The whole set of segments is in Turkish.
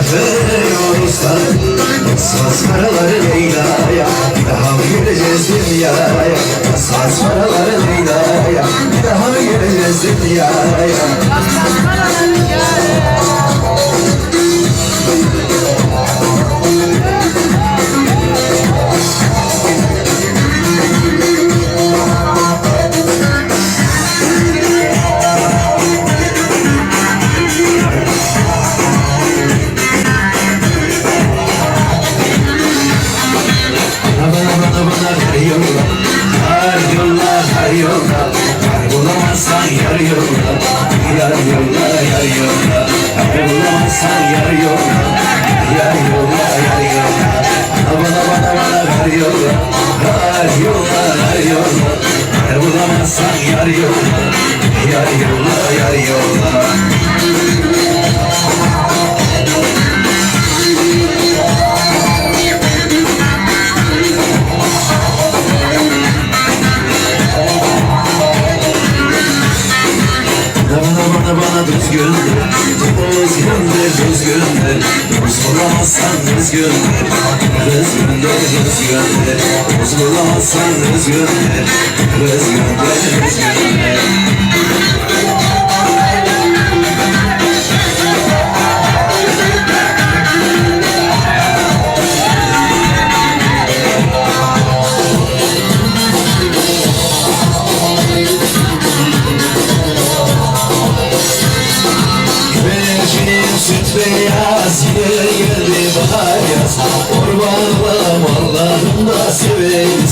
çarpıyorsa Saz paraları Leyla'ya. Daha mı geleceğiz dünyaya. Saz paraları Leyla'ya. Daha mı geleceğiz dünyaya bulamazsan yar yolda Yar yolda yar yolda Bana bana bana her yolda Yar bulamazsan yar yolda Yar bulamazsan düz gönder Düz gönder düz gönder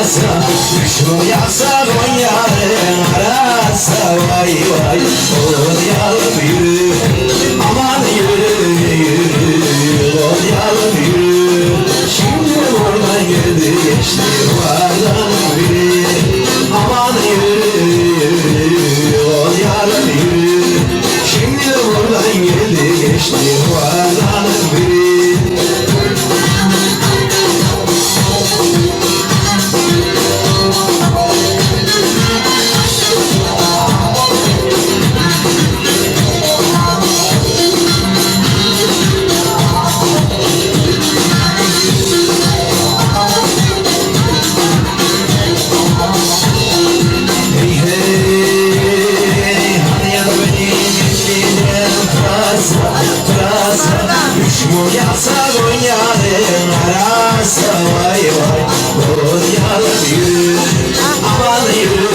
pırasa Düşman yasa Konya'nın arasa Vay vay Konya'lım yürü Aman yürü yürü Konya'lım yürü Şimdi buradan geldi geçti arasa Vay vay yürü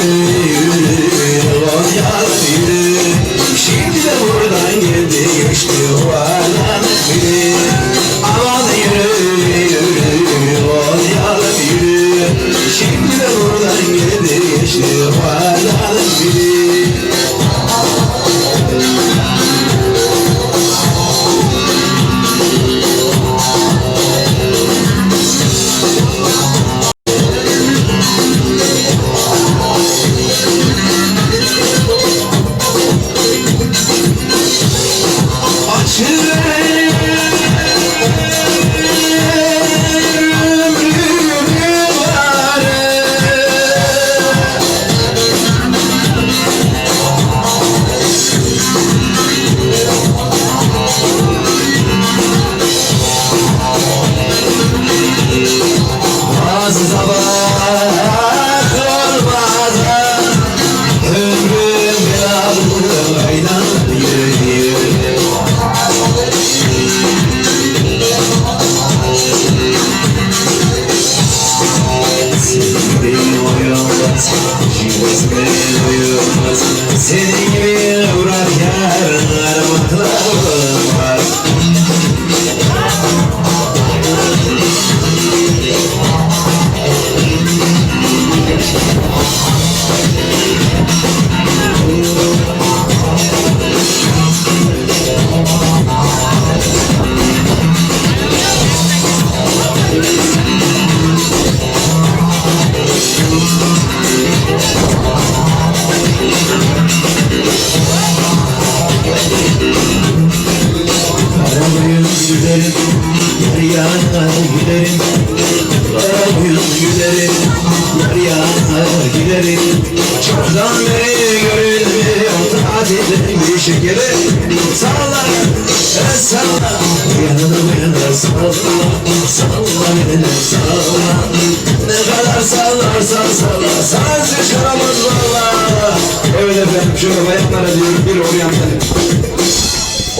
anlat Jivet beni uyutmaz Seni gibi uğrar yarınlar baklar Yar yana gülerim Oyun gülerim Yar yana gülerim Çoktan beri görülmüyor Tatilin bir şekeri Salla e salla Yanına beni salla Salla beni salla Ne kadar sallarsan salla Sensiz çıkamaz valla Evet efendim şöyle bayanlara diyorum bir oryantalim